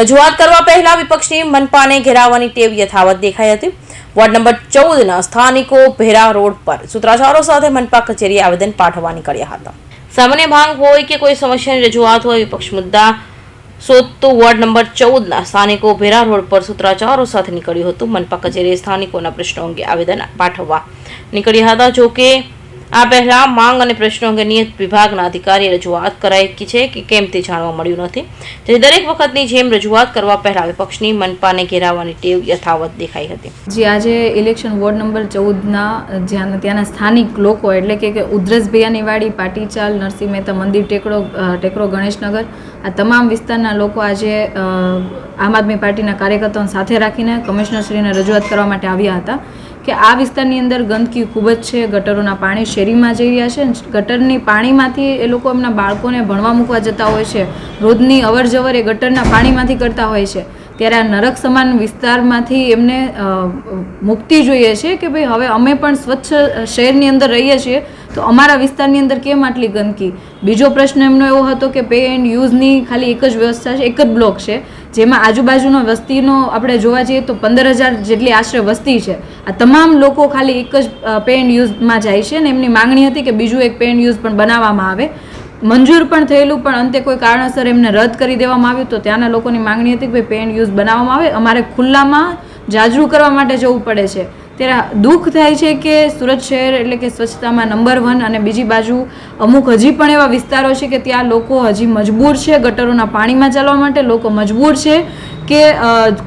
રજૂઆત કરવા પહેલા વિપક્ષની મનપાને ઘેરાવાની ટેવ યથાવત દેખાઈ હતી. વોર્ડ નંબર ચૌદના સ્થાનિકો ભેરા રોડ પર સૂત્રાચારો સાથે મનપા કચેરીએ આવેદન પાઠવવા નીકળ્યા હતા. સામાન્ય ભાંગ હોય કે કોઈ સમસ્યાની રજૂઆત હોય, વિપક્ષ મુદ્દા સોતો વોર્ડ નંબર ચૌદના સ્થાનિકો ભેરા રોડ પર સૂત્રાચારો સાથે નીકળ્યું હતું. મનપા કચેરીએ સ્થાનિકોના પ્રશ્નો અંગે આવેદન પાઠવવા નીકળ્યા હતા. જો કે આ પહેલા માંગ અને પ્રશ્નો અંગે નિયત વિભાગના અધિકારીએ રજૂઆત કરાઈ છે કે કેમ તે જાણવા મળ્યું નથી. તેથી દરેક વખતની જેમ રજૂઆત કરવા પહેલા વિપક્ષની મનપાને ઘેરાવાની ટેવ યથાવત દેખાઈ હતી. જે, આજે ઇલેક્શન વોર્ડ નંબર ચૌદના જ્યાં ત્યાંના સ્થાનિક લોકો એટલે કે કે ઉધરસ ભૈયાની વાડી પાટીચાલ, નરસિંહ મહેતા, મંદિર ટેકડો ટેકરો ગણેશનગર આ તમામ વિસ્તારના લોકો આજે આમ આદમી પાર્ટીના કાર્યકર્તાઓને સાથે રાખીને કમિશનરશ્રીને રજૂઆત કરવા માટે આવ્યા હતા. કે આ વિસ્તારની અંદર ગંદકી ખૂબ જ છે, ગટરોના પાણી શેરીમાં જઈ રહ્યા છે, ગટરની પાણીમાંથી એ લોકો એમના બાળકોને ભણવા મૂકવા જતા હોય છે, રોજની અવર જવર એ ગટરના પાણીમાંથી કરતા હોય છે. ત્યારે આ નરક સમાન વિસ્તારમાંથી એમને મુક્તિ જોઈએ છે કે ભાઈ હવે અમે પણ સ્વચ્છ શહેરની અંદર રહીએ છીએ, તો અમારા વિસ્તારની અંદર કેમ આટલી ગંદકી? બીજો પ્રશ્ન એમનો એવો હતો કે પે એન્ડ યુઝની ખાલી એક જ વ્યવસ્થા છે, એક જ બ્લોક છે. જેમાં આજુબાજુનો વસ્તીનો આપણે જોવા જઈએ તો પંદર હજાર જેટલી આશરે વસ્તી છે. આ તમામ લોકો ખાલી એક જ પે યુઝમાં જાય છે અને એમની માંગણી હતી કે બીજું એક પે યુઝ પણ બનાવવામાં આવે. મંજૂર પણ થયેલું, પણ અંતે કોઈ કારણસર એમને રદ કરી દેવામાં આવ્યું તો ત્યાંના લોકોની માંગણી હતી કે ભાઈ પેન યુઝ બનાવવામાં આવે. અમારે ખુલ્લામાં જાજરૂ કરવા માટે જવું પડે છે. ત્યારે દુઃખ થાય છે કે સુરત શહેર એટલે કે સ્વચ્છતામાં નંબર વન અને બીજી બાજુ અમુક હજી પણ એવા વિસ્તારો છે કે ત્યાં લોકો હજી મજબૂર છે ગટરોના પાણીમાં ચાલવા માટે, લોકો મજબૂર છે કે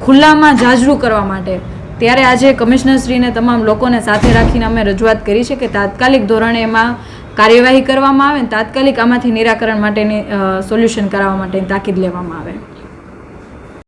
ખુલ્લામાં જાજરૂ કરવા માટે. ત્યારે આજે કમિશનરશ્રીને તમામ લોકોને સાથે રાખીને અમે રજૂઆત કરી છે કે તાત્કાલિક ધોરણે એમાં કાર્યવાહી કરવામાં આવે તાત્કાલિક આમાંથી નિરાકરણ માટેની સોલ્યુશન કરાવવા માટેની તાકીદ લેવામાં આવે.